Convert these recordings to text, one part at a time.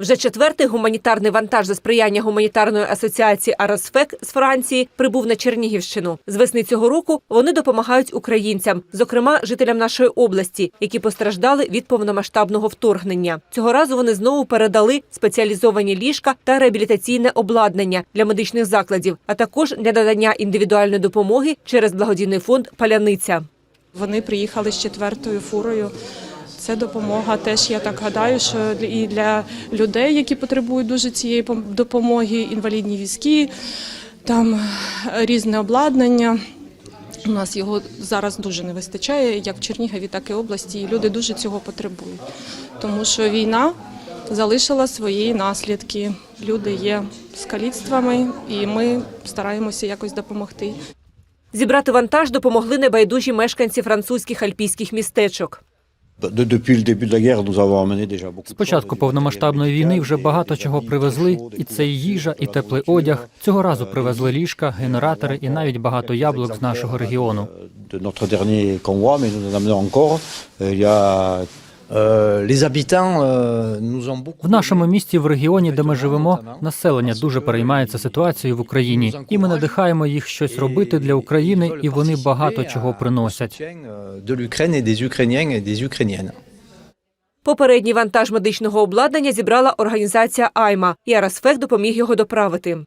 Вже четвертий гуманітарний вантаж за сприяння гуманітарної асоціації Аросфек з Франції прибув на Чернігівщину. З весни цього року вони допомагають українцям, зокрема жителям нашої області, які постраждали від повномасштабного вторгнення. Цього разу вони знову передали спеціалізовані ліжка та реабілітаційне обладнання для медичних закладів, а також для надання індивідуальної допомоги через благодійний фонд Паляниця. Вони приїхали з четвертою фурою. Це допомога теж, я так гадаю, що і для людей, які потребують дуже цієї допомоги, інвалідні візки, там е, різне обладнання. У нас його зараз дуже не вистачає, як в Чернігові, так і області. І люди дуже цього потребують. Тому що війна залишила свої наслідки. Люди є з каліцтвами, і ми стараємося якось допомогти. Зібрати вантаж допомогли небайдужі мешканці французьких альпійських містечок. З початку повномасштабної війни вже багато чого привезли, і це і їжа, і теплий одяг. Цього разу привезли ліжка, генератори і навіть багато яблук з нашого регіону. Ont beaucoup. В нашому місті, в регіоні, де ми живемо, населення дуже переймається ситуацією в Україні, і ми надихаємо їх щось робити для України, і вони багато чого приносять. Попередній вантаж медичного обладнання зібрала організація Айма, і Арасфек допоміг його доправити.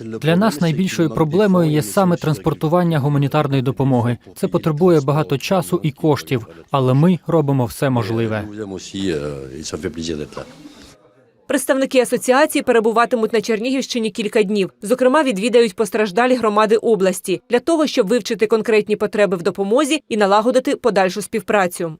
Le Для нас найбільшою проблемою є саме транспортування гуманітарної допомоги. Це потребує багато часу і коштів, але ми робимо все можливе. Là. Представники асоціації перебуватимуть на Чернігівщині кілька днів. Зокрема, відвідають постраждалі громади області для того, щоб вивчити конкретні потреби в допомозі і налагодити подальшу співпрацю.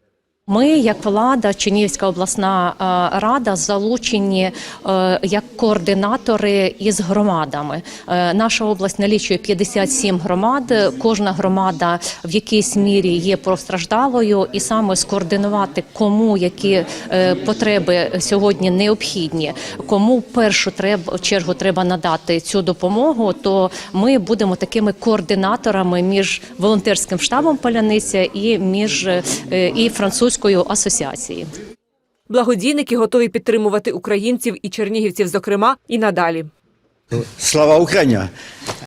Ми, як влада, Чернігівська обласна е, рада, залучені е, як координатори із громадами. Е, Наша область налічує 57 громад. Кожна громада в якійсь мірі є постраждалою, і саме скоординувати, кому які потреби сьогодні необхідні, кому першу треба чергу треба надати цю допомогу. То ми будемо такими координаторами між волонтерським штабом Паляниця і між і французькою асоціацією. Благодійники готові підтримувати українців і чернігівців, зокрема, і надалі. Слава Ukraine!